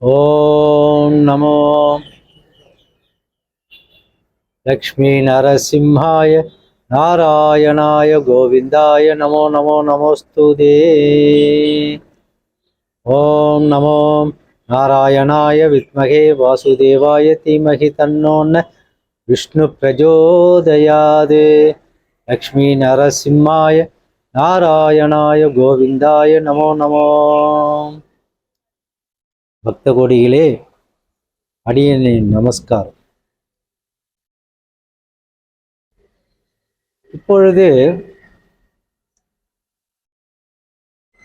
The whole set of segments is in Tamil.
ஓம் நமோ. லக்ஷ்மி நரசிம்ஹாய நாராயணாய கோவிந்தாய நமோ நமோ நமோஸ்துதே. ஓம் நமோ. நாராயணாய வித்மகே வாசுதேவாய தீமகி தன்னோன்ன விஷ்ணு பிரஜோதயாது. லக்ஷ்மி நரசிம்மாய நாராயணாய கோவிந்தாய நமோ நமோ. பக்த கோடிகளே அடியனின் நமஸ்காரம். இப்பொழுது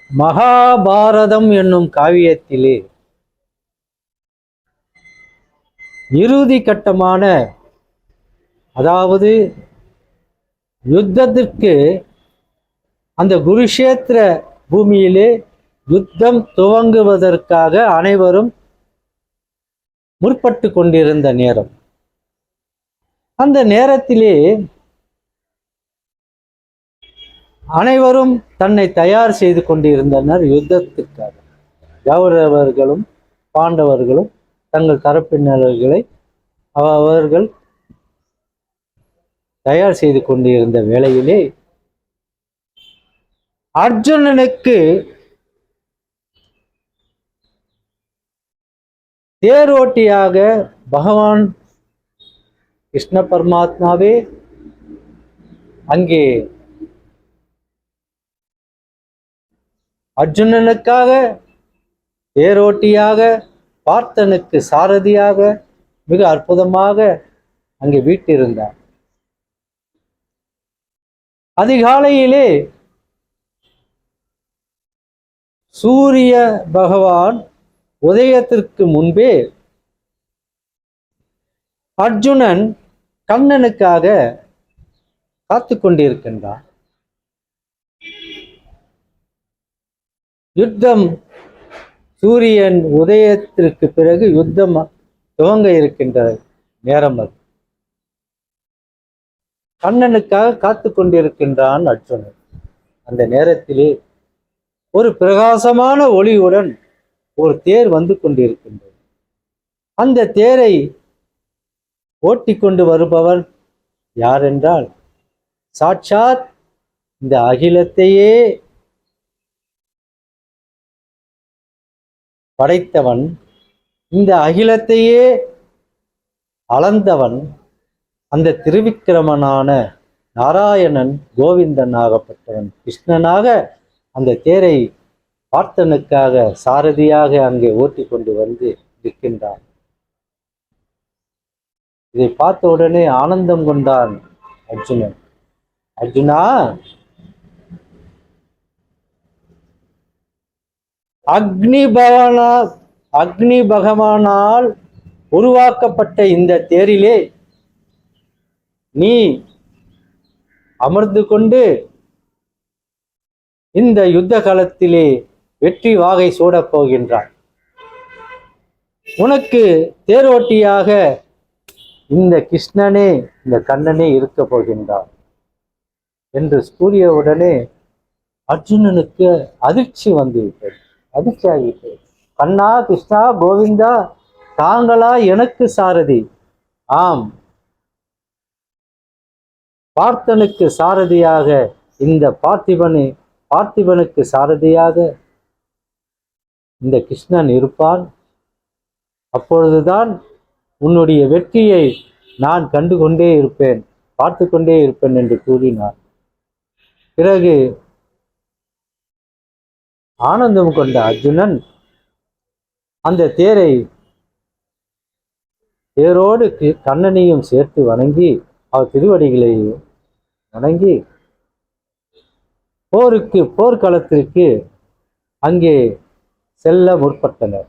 மகாபாரதம் என்னும் காவியத்திலே இறுதி கட்டமான அதாவது யுத்தத்திற்கு அந்த குருஷேத்திர பூமியிலே யுத்தம் துவங்குவதற்காக அனைவரும் முற்பட்டு கொண்டிருந்த நேரம். அந்த நேரத்திலே அனைவரும் தன்னை தயார் செய்து கொண்டிருந்தனர் யுத்தத்துக்காக கௌரவர்களும் பாண்டவர்களும் தங்கள் தரப்பினர்களை அவர்கள் தயார் செய்து கொண்டிருந்த வேளையிலே அர்ஜுனனுக்கு தேரோட்டியாக பகவான் கிருஷ்ண பரமாத்மாவே அங்கே அர்ஜுனனுக்காக தேரோட்டியாக பார்த்தனுக்கு சாரதியாக மிக அற்புதமாக அங்கே வீட்டிருந்தார். அதிகாலையிலே சூரிய பகவான் உதயத்திற்கு முன்பே அர்ஜுனன் கண்ணனுக்காக காத்து கொண்டிருக்கின்றான். யுத்தம் சூரியன் உதயத்திற்கு பிறகு யுத்தம் துவங்க இருக்கின்ற நேரம் அது. கண்ணனுக்காக காத்து கொண்டிருக்கின்றான் அர்ஜுனன். அந்த நேரத்திலே ஒரு பிரகாசமான ஒளியுடன் ஒரு தேர் வந்து கொண்டிருக்கின்றது. அந்த தேரை ஓட்டி கொண்டு வருபவர் யார் என்றால் சாட்சாத் இந்த அகிலத்தையே படைத்தவன் இந்த அகிலத்தையே அளந்தவன் அந்த திருவிக்கிரமனான நாராயணன் கோவிந்தன் ஆகப்பட்டவன். கிருஷ்ணனாக அந்த தேரை பார்த்தனுக்காக சாரதியாக அங்கே ஓட்டி கொண்டு வந்து நிற்கின்றான். இதை பார்த்த உடனே ஆனந்தம் கொண்டான் அர்ஜுனன். அர்ஜுனா! அக்னி பவனா அக்னி பகவானால் உருவாக்கப்பட்ட இந்த தேரிலே நீ அமர்ந்து கொண்டு இந்த யுத்த காலத்திலே வெற்றி வாகை சூடப் போகின்றான். உனக்கு தேரோட்டியாக இந்த கிருஷ்ணனே இந்த கண்ணனே இருக்க போகின்றார் என்று கூறியவுடனே அர்ஜுனனுக்கு அதிர்ச்சி வந்துவிட்டது. அதிர்ச்சி ஆகிவிட்டது கண்ணா கிருஷ்ணா கோவிந்தா தாங்களா எனக்கு சாரதி? ஆம். பார்த்தனுக்கு சாரதியாக இந்த பார்த்திபனு பார்த்திபனுக்கு சாரதியாக இந்த கிருஷ்ணன் இருப்பான். அப்பொழுதுதான் உன்னுடைய வெற்றியை நான் கண்டு கொண்டே இருப்பேன் பார்த்து கொண்டே இருப்பேன் என்று கூறினார் பிறகு ஆனந்தம் கொண்ட அர்ஜுனன் அந்த தேரை தேரோடு கி- கண்ணனையும் சேர்த்து வணங்கி அவர் திருவடிகளை வணங்கி போருக்கு போர்க்களத்திற்கு அங்கே செல்ல முற்பட்டனர்.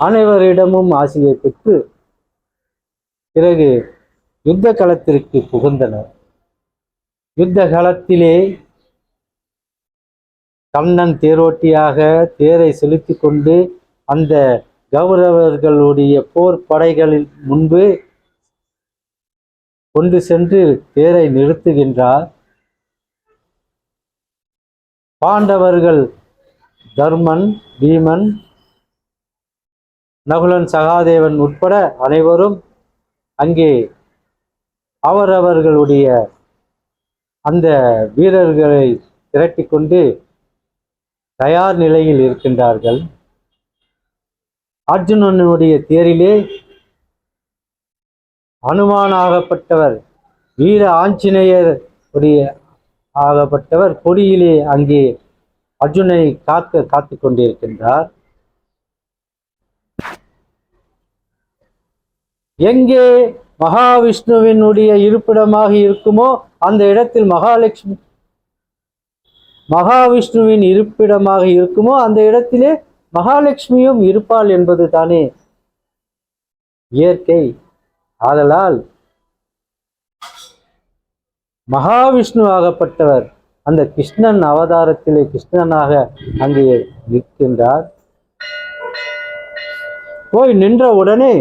அனைவரிடமும் ஆசியை பெற்று பிறகு யுத்த களத்திற்கு புகுந்தனர். யுத்த களத்திலே கண்ணன் தேரோட்டியாக தேரை செலுத்தி கொண்டு அந்த கௌரவர்களுடைய போர் படைகளின் முன்பு கொண்டு சென்று தேரை நிறுத்துகின்றார். பாண்டவர்கள் தர்மன் பீமன் நகுலன் சகாதேவன் உட்பட அனைவரும் அங்கே அவரவர்களுடைய அந்த வீரர்களை திரட்டிக்கொண்டு தயார் நிலையில் இருக்கின்றார்கள். அர்ஜுனனுடைய தேரிலே அனுமானாகப்பட்டவர் வீர ஆஞ்சநேயர் உடைய ஆகப்பட்டவர் கொடியிலே அங்கே அர்ஜுனனை காக்க காத்து கொண்டிருக்கின்றார். எங்கே மகாவிஷ்ணுவினுடைய இருப்பிடமாக இருக்குமோ அந்த இடத்தில் மகாலட்சுமி மகாவிஷ்ணுவின் இருப்பிடமாக இருக்குமோ அந்த இடத்திலே மகாலட்சுமியும் இருப்பாள் என்பது தானே இயற்கை. ஆதலால் மகாவிஷ்ணு ஆகப்பட்டவர். அந்த கிருஷ்ணன் அவதாரத்திலே கிருஷ்ணனாக அங்கே நிற்கின்றார். போய் நின்ற உடனே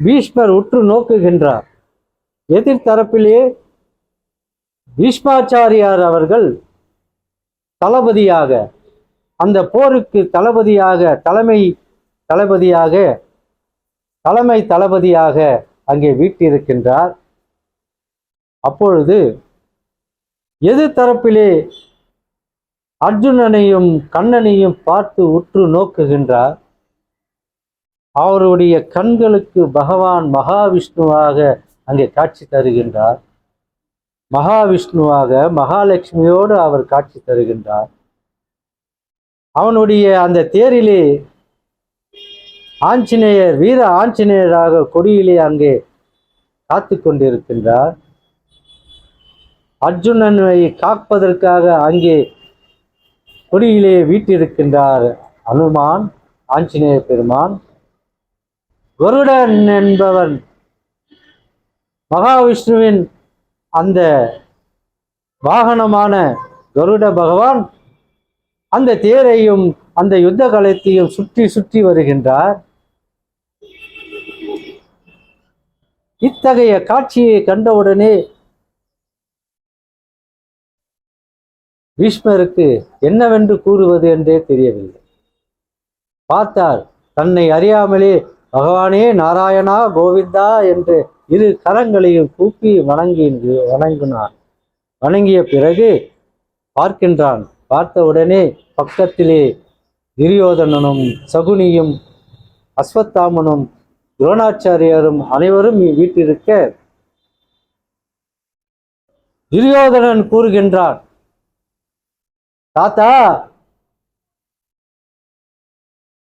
பீஷ்மர் உற்று நோக்குகின்றார். எதிர்த்தரப்பிலே பீஷ்மாச்சாரியார் அவர்கள் தளபதியாக அந்த போருக்கு தளபதியாக தலைமை தளபதியாக தலைமை தளபதியாக அங்கே வீட்டிருக்கின்றார். அப்பொழுது எதிர் தரப்பிலே அர்ஜுனனையும் கண்ணனையும் பார்த்து உற்று நோக்குகின்றார்? அவருடைய கண்களுக்கு பகவான் மகாவிஷ்ணுவாக அங்கே காட்சி தருகின்றார். மகாவிஷ்ணுவாக மகாலட்சுமியோடு அவர் காட்சி தருகின்றார். அவனுடைய அந்த தேரிலே ஆஞ்சநேயர் வீர ஆஞ்சநேயராக கொடியிலே அங்கே காத்து கொண்டிருக்கின்றார். அர்ஜுனனை காப்பதற்காக அங்கே கொடியிலே வீட்டிருக்கின்றார் அனுமான் ஆஞ்சநேய பெருமான். கருடன் என்பவன் மகாவிஷ்ணுவின் அந்த வாகனமான கருட பகவான் அந்த தேரையும் அந்த யுத்த கலத்தையும் சுற்றி சுற்றி வருகின்றார். இத்தகைய காட்சியை கண்டவுடனே பீஷ்மருக்கு என்னவென்று கூறுவது என்றே தெரியவில்லை. பார்த்தார் தன்னை அறியாமலே பகவானே நாராயணா கோவிந்தா என்று இரு கரங்களையும் கூப்பி வணங்கி வணங்கினார் வணங்கிய பிறகு பார்க்கின்றான். பார்த்தவுடனே பக்கத்திலே துரியோதனனும் சகுனியும் அஸ்வத்தாமனும் துரோணாச்சாரியரும் அனைவரும் வீட்டிருக்க துரியோதனன் கூறுகின்றான் தாத்தா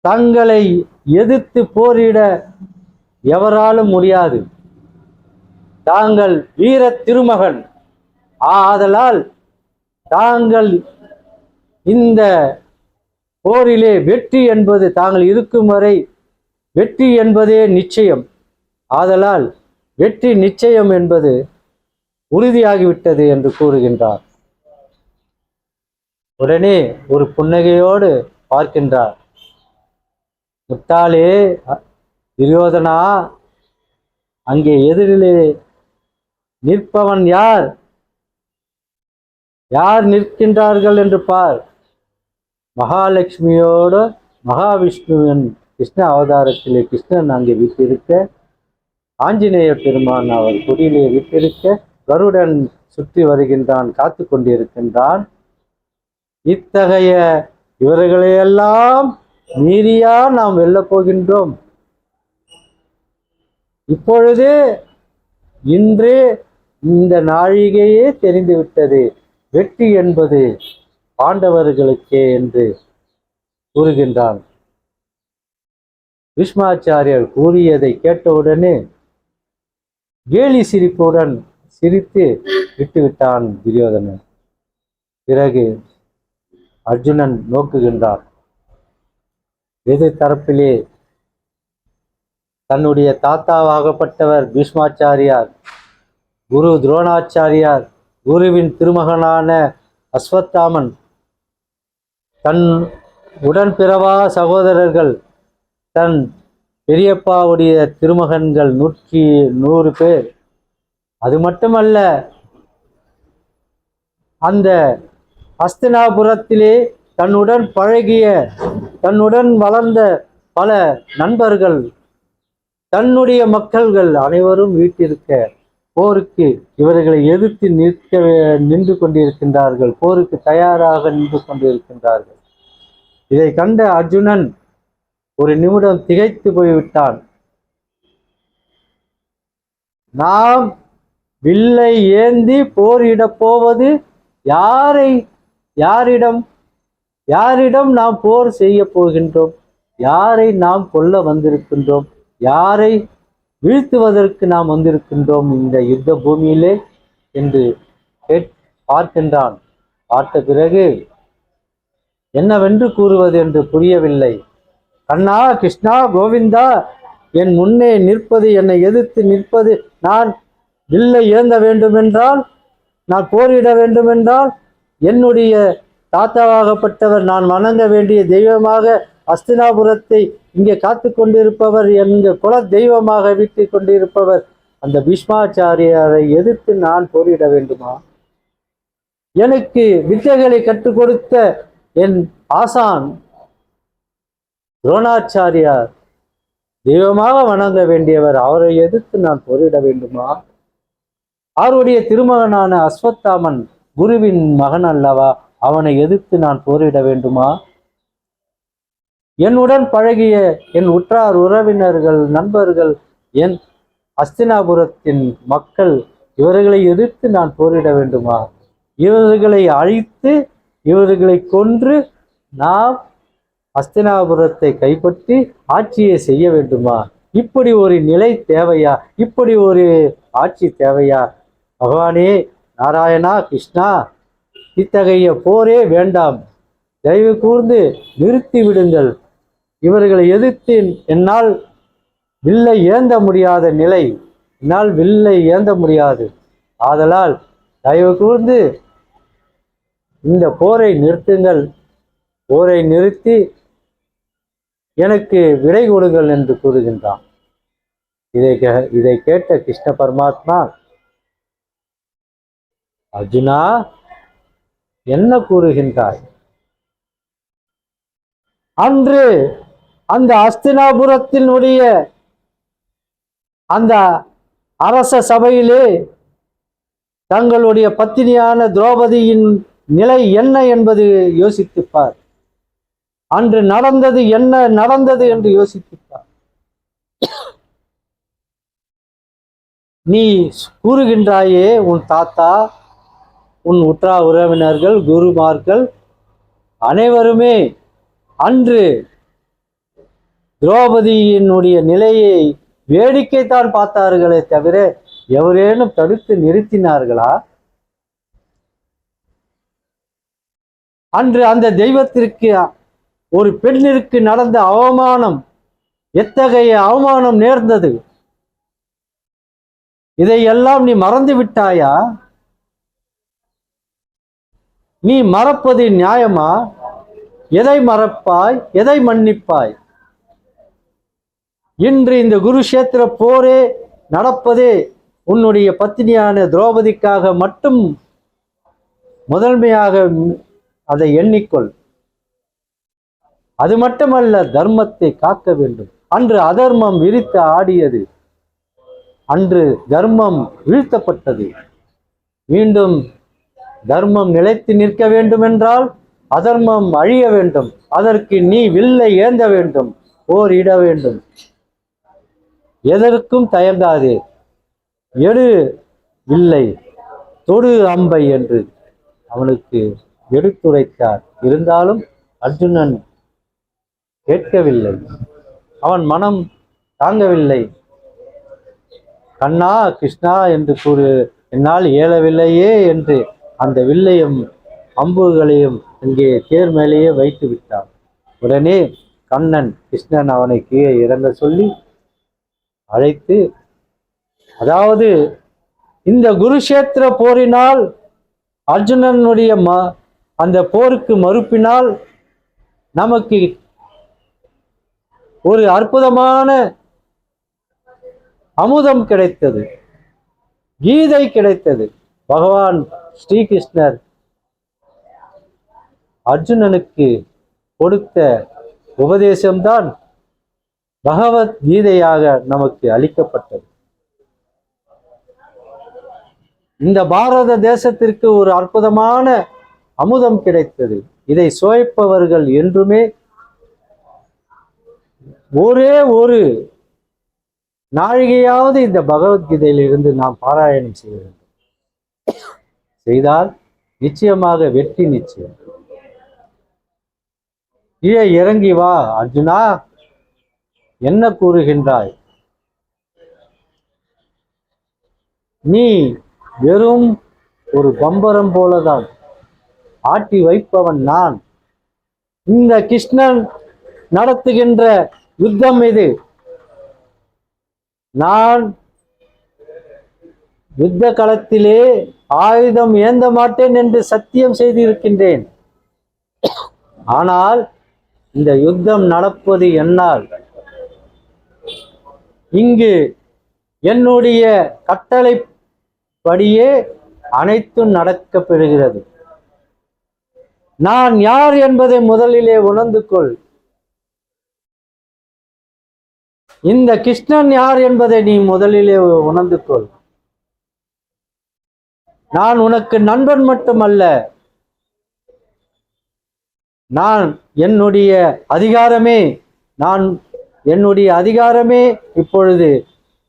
தங்களை எதிர்த்து போரிட எவராலும் முடியாது. தாங்கள் வீர திருமகன். ஆதலால் தாங்கள் இந்த போரிலே வெற்றி என்பது தாங்கள் இருக்கும் வரை வெற்றி என்பதே நிச்சயம். ஆதலால் வெற்றி நிச்சயம் என்பது உறுதியாகிவிட்டது என்று கூறுகின்றார். உடனே ஒரு புன்னகையோடு பார்க்கின்றார். முட்டாளே துரியோதனா அங்கே எதிரிலே நிற்பவன் யார்? யார் நிற்கின்றார்கள் என்று பார். மகாலட்சுமியோடு மகாவிஷ்ணுவின் கிருஷ்ண அவதாரத்திலே கிருஷ்ணன் அங்கே வீட்டிருக்க ஆஞ்சநேய பெருமான் அவர் குடியிலே வீட்டிருக்க கருடன் சுற்றி வருகின்றான் காத்து கொண்டிருக்கின்றான். இத்தகைய இவர்களையெல்லாம் மீறியா நாம் வெல்லப் போகின்றோம் இப்பொழுது இன்று இந்த நாழிகையே தெரிந்துவிட்டது. வெற்றி என்பது பாண்டவர்களுக்கே என்று கூறுகின்றான். பீஷ்மாச்சாரியர் கூறியதை கேட்டவுடனே கேலி சிரிப்புடன் சிரித்து விட்டுவிட்டான் துரியோதனன். பிறகு அர்ஜுனன் நோக்குகின்றார். எதிர் தரப்பிலே தன்னுடைய தாத்தாவாகப்பட்டவர் பீஷ்மாச்சாரியார் குரு துரோணாச்சாரியார் குருவின் திருமகனான அஸ்வத்தாமன் தன் உடன் பிறவா சகோதரர்கள் தன் பெரியப்பாவுடைய திருமகன்கள் நூற்றி நூறு பேர். அது மட்டுமல்ல அந்த அஸ்தினாபுரத்திலே தன்னுடன் பழகிய தன்னுடன் வளர்ந்த பல நண்பர்கள் தன்னுடைய மக்கள்கள் அனைவரும் வீட்டிருக்க போருக்கு இவர்களை எதிர்த்து நிற்க நின்று கொண்டிருக்கின்றார்கள். போருக்கு தயாராக நின்று கொண்டிருக்கின்றார்கள். இதை கண்ட அர்ஜுனன் ஒரு நிமிடம் திகைத்து போய்விட்டான். நாம் வில்லை ஏந்தி போரிடப் போவது யாரை யாரிடம் யாரிடம் நாம் போர் செய்ய போகின்றோம்? யாரை நாம் கொல்ல வந்திருக்கின்றோம்? யாரை வீழ்த்துவதற்கு நாம் வந்திருக்கின்றோம் இந்த யுத்த பூமியிலே? என்று பார்க்கின்றான். பார்த்த பிறகு என்னவென்று கூறுவது என்று புரியவில்லை. கண்ணா கிருஷ்ணா கோவிந்தா என் முன்னே நிற்பது என்னை எதிர்த்து நிற்பது நான் வில்லை ஏந்த வேண்டுமென்றால் நான் போரிட வேண்டுமென்றால் என்னுடைய தாத்தாவாகப்பட்டவர் நான் வணங்க வேண்டிய தெய்வமாக அஸ்தினாபுரத்தை இங்கே காத்து கொண்டிருப்பவர் எங்க குல தெய்வமாக வீட்டு கொண்டிருப்பவர் அந்த பீஷ்மாச்சாரியாரை எதிர்த்து நான் போரிட வேண்டுமா? எனக்கு வித்தைகளை கற்றுக் கொடுத்த என் ஆசான் துரோணாச்சாரியார் தெய்வமாக வணங்க வேண்டியவர் அவரை எதிர்த்து நான் போரிட வேண்டுமா? அவருடைய திருமகனான அஸ்வத்தாமன் குருவின் மகன் அல்லவா? அவனை எதிர்த்து நான் போரிட வேண்டுமா? என்னுடன் பழகிய என் உற்றார் உறவினர்கள் நண்பர்கள் என் அஸ்தினாபுரத்தின் மக்கள் இவர்களை எதிர்த்து நான் போரிட வேண்டுமா? இவர்களை அழித்து இவர்களை கொன்று நாம் அஸ்தினாபுரத்தை கைப்பற்றி ஆட்சியை செய்ய வேண்டுமா? இப்படி ஒரு நிலை தேவையா? இப்படி ஒரு ஆட்சி தேவையா? பகவானே நாராயணா கிருஷ்ணா இத்தகைய போரே வேண்டாம். தயவு கூர்ந்து நிறுத்தி விடுங்கள். இவர்களை எதிர்த்து என்னால் வில்லை ஏந்த முடியாத நிலை. என்னால் வில்லை ஏந்த முடியாது. ஆதலால் தயவு கூர்ந்து இந்த போரை நிறுத்துங்கள். போரை நிறுத்தி எனக்கு விடை கொடுங்கள் என்று கூறுகின்றான். இதை கே- இதை கேட்ட கிருஷ்ண பரமாத்மா அர்ஜுனா என்ன கூறுகின்றாய்? அன்று அந்த அஸ்தினாபுரத்தினுடைய அந்த அரச சபையிலே தங்களுடைய பத்தினியான திரௌபதியின் நிலை என்ன என்பது யோசித்துப்பார். அன்று நடந்தது என்ன நடந்தது என்று யோசித்துப்பார். நீ கூறுகின்றாயே உன் தாத்தா உன் உற்றா உறவினர்கள் குருமார்கள் அனைவருமே அன்று திரௌபதியினுடைய நிலையை வேடிக்கைத்தான் பார்த்தார்களே தவிர எவரேனும் தடுத்து நிறுத்தினார்களா? அன்று அந்த தெய்வத்திற்கு ஒரு பெண்ணிற்கு நடந்த அவமானம் எத்தகைய அவமானம் நேர்ந்தது? இதையெல்லாம் நீ மறந்து விட்டாயா நீ மறப்பது நியாயமா? எதை மறப்பாய்? எதை மன்னிப்பாய்? இன்று இந்த குருஷேத்திர போரே நடப்பதே உன்னுடைய பத்தினியான திரௌபதிக்காக மட்டும் முதன்மையாக அதை எண்ணிக்கொள். அது மட்டுமல்ல தர்மத்தை காக்க வேண்டும். அன்று அதர்மம் விரித்து ஆடியது. அன்று தர்மம் வீழ்த்தப்பட்டது. மீண்டும் தர்மம் நிலைத்து நிற்க வேண்டுமென்றால் அதர்மம் அழிய வேண்டும். அதற்கு நீ வில்லை ஏந்த வேண்டும். போரிட வேண்டும். எதற்கும் தயங்காதே. எடு இல்லை தொடு அம்பை என்று அவனுக்கு எடுத்துரைத்தார். இருந்தாலும் அர்ஜுனன் கேட்கவில்லை. அவன் மனம் தாங்கவில்லை. கண்ணா கிருஷ்ணா என்று கூறு என்னால் இயலவில்லையே என்று அந்த வில்லையும் அம்புகளையும் அங்கே தேர் மேலேயே வைத்து விட்டான். உடனே கண்ணன் கிருஷ்ணன் அவனை கீழே இறங்க சொல்லி அழைத்து அதாவது இந்த குருஷேத்திர போரினால் அர்ஜுனனுடைய ம அந்த போருக்கு மறுப்பினால் நமக்கு ஒரு அற்புதமான அமுதம் கிடைத்தது கீதை கிடைத்தது. பகவான் ஸ்ரீகிருஷ்ணர் அர்ஜுனனுக்கு கொடுத்த உபதேசம்தான் பகவத் கீதையாக நமக்கு அளிக்கப்பட்டது. இந்த பாரத தேசத்திற்கு ஒரு அற்புதமான அமுதம் கிடைத்தது. இதை சுவைப்பவர்கள் என்றுமே ஒரே ஒரு நாழிகையாவது இந்த பகவத்கீதையிலிருந்து நாம் பாராயணம் செய்ய வேண்டும் செய்தால் நிச்சயமாக வெற்றி நிச்சயம். கீழே இறங்கி வா அர்ஜுனா. என்ன கூறுகின்றாய்? நீ வெறும் ஒரு பம்பரம் போலதான். ஆட்டி வைப்பவன் நான். இந்த கிருஷ்ணன் நடத்துகின்ற யுத்தம் இது. நான் யுத்த களத்திலே ஆயுதம் ஏந்த மாட்டேன் என்று சத்தியம் செய்திருக்கின்றேன். ஆனால் இந்த யுத்தம் நடப்பது என்னால். இங்கு என்னுடைய கட்டளைப்படியே அனைத்தும் நடக்கப்பெறுகிறது. நான் யார் என்பதை முதலிலே உணர்ந்து கொள். இந்த கிருஷ்ணன் யார் என்பதை நீ முதலிலே உணர்ந்து கொள். நான் உனக்கு நண்பன் மட்டுமல்ல. நான் என்னுடைய அதிகாரமே நான் என்னுடைய அதிகாரமே இப்பொழுது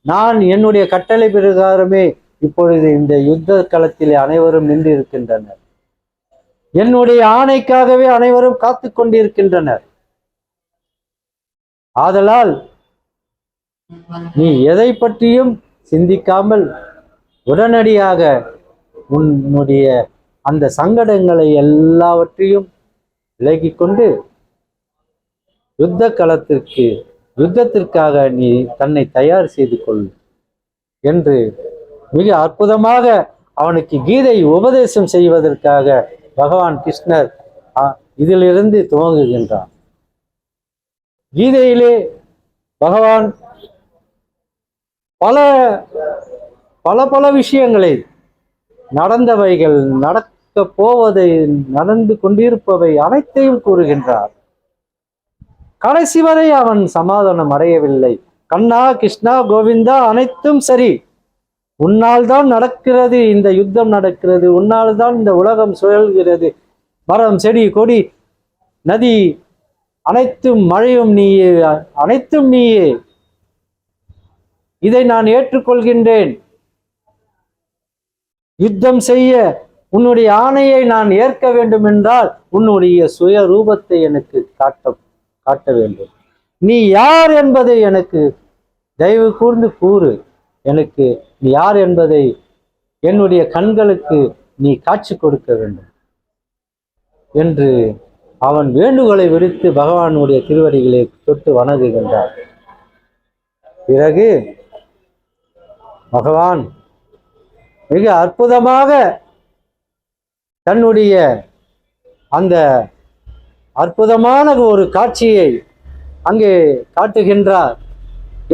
நான் என்னுடைய கட்டளை பிரகாரமே இப்பொழுது இந்த யுத்த களத்திலே அனைவரும் நின்று இருக்கின்றனர் என்னுடைய ஆணைக்காகவே அனைவரும் காத்து கொண்டிருக்கின்றனர். ஆதலால் நீ எதை பற்றியும் சிந்திக்காமல் உடனடியாக உன்னுடைய அந்த சங்கடங்களை எல்லாவற்றையும் விலகி கொண்டு யுத்த களத்திற்கு யுத்தத்திற்காக நீ தன்னை தயார் செய்து கொள் என்று மிக அற்புதமாக அவனுக்கு கீதை உபதேசம் செய்வதற்காக பகவான் கிருஷ்ணர் இதிலிருந்து துவங்குகின்றான். கீதையிலே பகவான் பல பல பல விஷயங்களை நடந்தவைகள் நடக்க போவதை நடந்து கொண்டிருப்பவை அனைத்தையும் கூறுகின்றார். கடைசி வரை அவன் சமாதானம் அடையவில்லை. கண்ணா கிருஷ்ணா கோவிந்தா அனைத்தும் சரி. உன்னால் தான் நடக்கிறது இந்த யுத்தம் நடக்கிறது. உன்னால் தான் இந்த உலகம் சுழல்கிறது. மரம் செடி கொடி நதி அனைத்தும் மழையும் நீயே அனைத்தும் நீயே. இதை நான் ஏற்றுக்கொள்கின்றேன். யுத்தம் செய்ய உன்னுடைய ஆணையை நான் ஏற்க வேண்டும் என்றால் உன்னுடைய சுய ரூபத்தை எனக்கு காட்ட காட்ட வேண்டும். நீ யார் என்பதை எனக்கு தயவு கூர்ந்து கூறு. எனக்கு நீ யார் என்பதை என்னுடைய கண்களுக்கு நீ காட்சி கொடுக்க வேண்டும். என்று அவன் வேண்டுகோளை விடுத்து பகவானுடைய திருவடிகளை தொட்டு வணங்குகின்றார் பிறகு பகவான் மிக அற்புதமாக தன்னுடைய அந்த அற்புதமான ஒரு காட்சியை அங்கே காட்டுகின்றார்.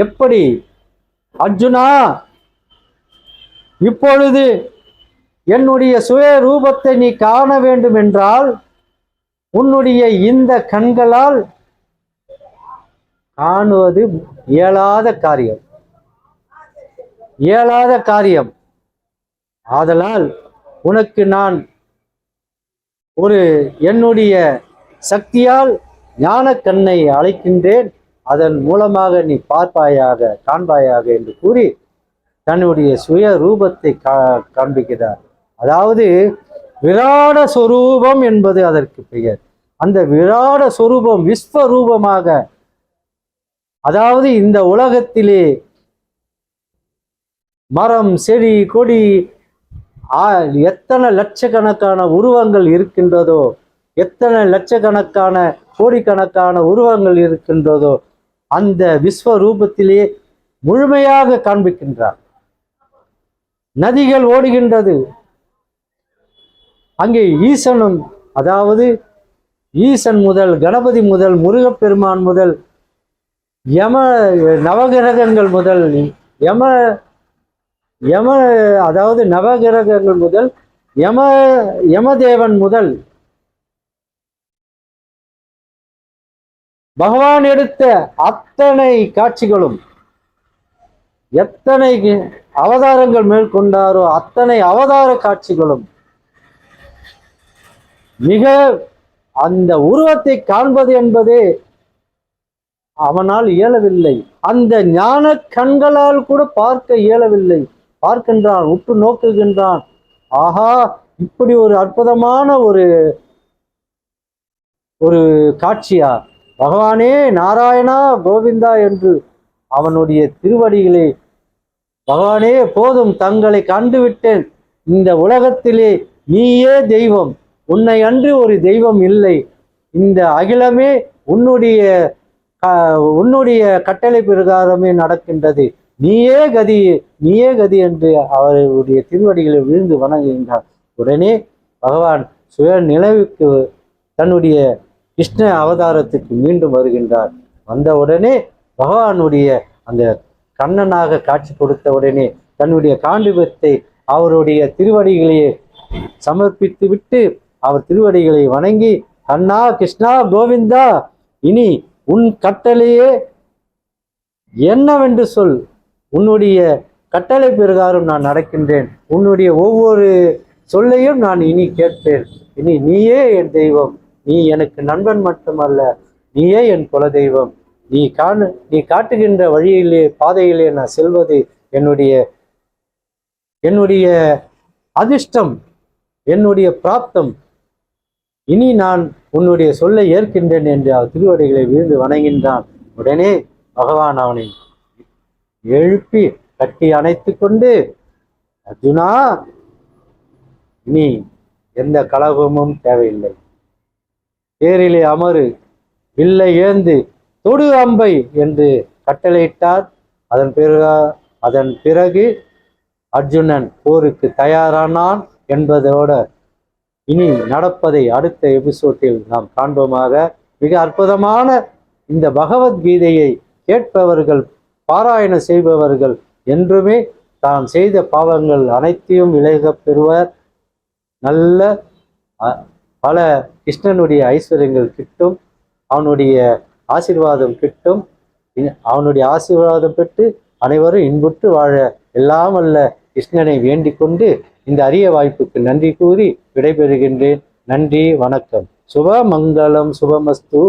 எப்படி? அர்ஜுனா இப்பொழுது என்னுடைய சுய ரூபத்தை நீ காண வேண்டும் என்றால் உன்னுடைய இந்த கண்களால் காணுவது இயலாத காரியம். இயலாத காரியம். ஆதலால் உனக்கு நான் ஒரு என்னுடைய சக்தியால் ஞான கண்ணை அழைக்கின்றேன். அதன் மூலமாக நீ பார்ப்பாயாக காண்பாயாக என்று கூறி தன்னுடைய சுய ரூபத்தை கா காண்பிக்கிறார். அதாவது விராட சொரூபம் என்பது அதற்கு பெயர். அந்த விராட சொரூபம் விஸ்வரூபமாக அதாவது இந்த உலகத்திலே மரம் செடி கொடி எத்தனை லட்சக்கணக்கான உருவங்கள் இருக்கின்றதோ எத்தனை லட்சக்கணக்கான கோடிக்கணக்கான உருவங்கள் இருக்கின்றதோ அந்த விஸ்வரூபத்திலே முழுமையாக காண்பிக்கின்றார். நதிகள் ஓடுகின்றது. அங்கே ஈசனும் அதாவது ஈசன் முதல் கணபதி முதல் முருகப்பெருமான் முதல் யம நவகிரகங்கள் முதல் யம யம அதாவது நவகிரகங்கள் முதல் யம யமதேவன் முதல். பகவான் எடுத்த அத்தனை காட்சிகளும் எத்தனை அவதாரங்கள் மேற்கொண்டாரோ அத்தனை அவதார காட்சிகளும் மிக அந்த உருவத்தை காண்பது என்பதே அவனால் இயலவில்லை. அந்த ஞான கண்களால் கூட பார்க்க இயலவில்லை. பார்க்கின்றான் உற்று நோக்குகின்றான். ஆஹா இப்படி ஒரு அற்புதமான ஒரு ஒரு காட்சியா? பகவானே நாராயணா கோவிந்தா என்று அவனுடைய திருவடிகளே. பகவானே போதும் தங்களை கண்டுவிட்டேன். இந்த உலகத்திலே நீயே தெய்வம். உன்னை அன்று ஒரு தெய்வம் இல்லை. இந்த அகிலமே உன்னுடைய க- உன்னுடைய கட்டளை பிரகாரமே நடக்கின்றது. நீயே கதி நீயே கதி என்று அவருடைய திருவடிகளை விழுந்து வணங்குகின்றார். உடனே பகவான் சுய நிலவுக்கு தன்னுடைய கிருஷ்ண அவதாரத்துக்கு மீண்டும் வருகின்றார். வந்த உடனே பகவானுடைய அந்த கண்ணனாக காட்சி கொடுத்த உடனே தன்னுடைய காண்டிபத்தை அவருடைய திருவடிகளையே சமர்ப்பித்து விட்டு அவர் திருவடிகளை வணங்கி அண்ணா கிருஷ்ணா கோவிந்தா இனி உன் கட்டளையே என்னவென்று சொல். உன்னுடைய கட்டளை பிரகாரம் நான் நடக்கின்றேன். உன்னுடைய ஒவ்வொரு சொல்லையும் நான் இனி கேட்பேன். இனி நீயே என் தெய்வம். நீ எனக்கு நண்பன் மட்டுமல்ல நீயே என் குல தெய்வம் நீ காணு நீ காட்டுகின்ற வழியிலே பாதையிலே நான் செல்வது என்னுடைய என்னுடைய அதிர்ஷ்டம் என்னுடைய பிராப்தம். இனி நான் உன்னுடைய சொல்லை ஏற்கின்றேன் என்று அவர் திருவடிகளை விழுந்து வணங்கின்றான். உடனே பகவான் அவனை எழுப்பி கட்டி அணைத்து கொண்டு அர்ஜுனா நீ எந்த கலகமும் தேவையில்லை. தேரிலே அமரு வில்லை ஏந்து தொடு அம்பை என்று கட்டளையிட்டார். அதன் பிறகு அதன் பிறகு அர்ஜுனன் போருக்கு தயாரானான் என்பதோட இனி நடப்பதை அடுத்த எபிசோட்டில் நாம் காண்போமாக. மிக அற்புதமான இந்த பகவத்கீதையை கேட்பவர்கள் பாராயணம் செய்பவர்கள் என்றுமே தாம் செய்த பாவங்கள் அனைத்தையும் விலகப் பெறுவர். நல்ல பல கிருஷ்ணனுடைய ஐஸ்வர்யங்கள் கிட்டும் அவனுடைய ஆசீர்வாதம் கிட்டும் அவனுடைய ஆசீர்வாதம் பெற்று அனைவரும் இன்புற்று வாழ எல்லாம் கிருஷ்ணனை வேண்டிக் கொண்டு இந்த அரிய வாய்ப்புக்கு நன்றி கூறி விடைபெறுகின்றேன். நன்றி வணக்கம். சுபமங்கலம் சுபமஸ்து.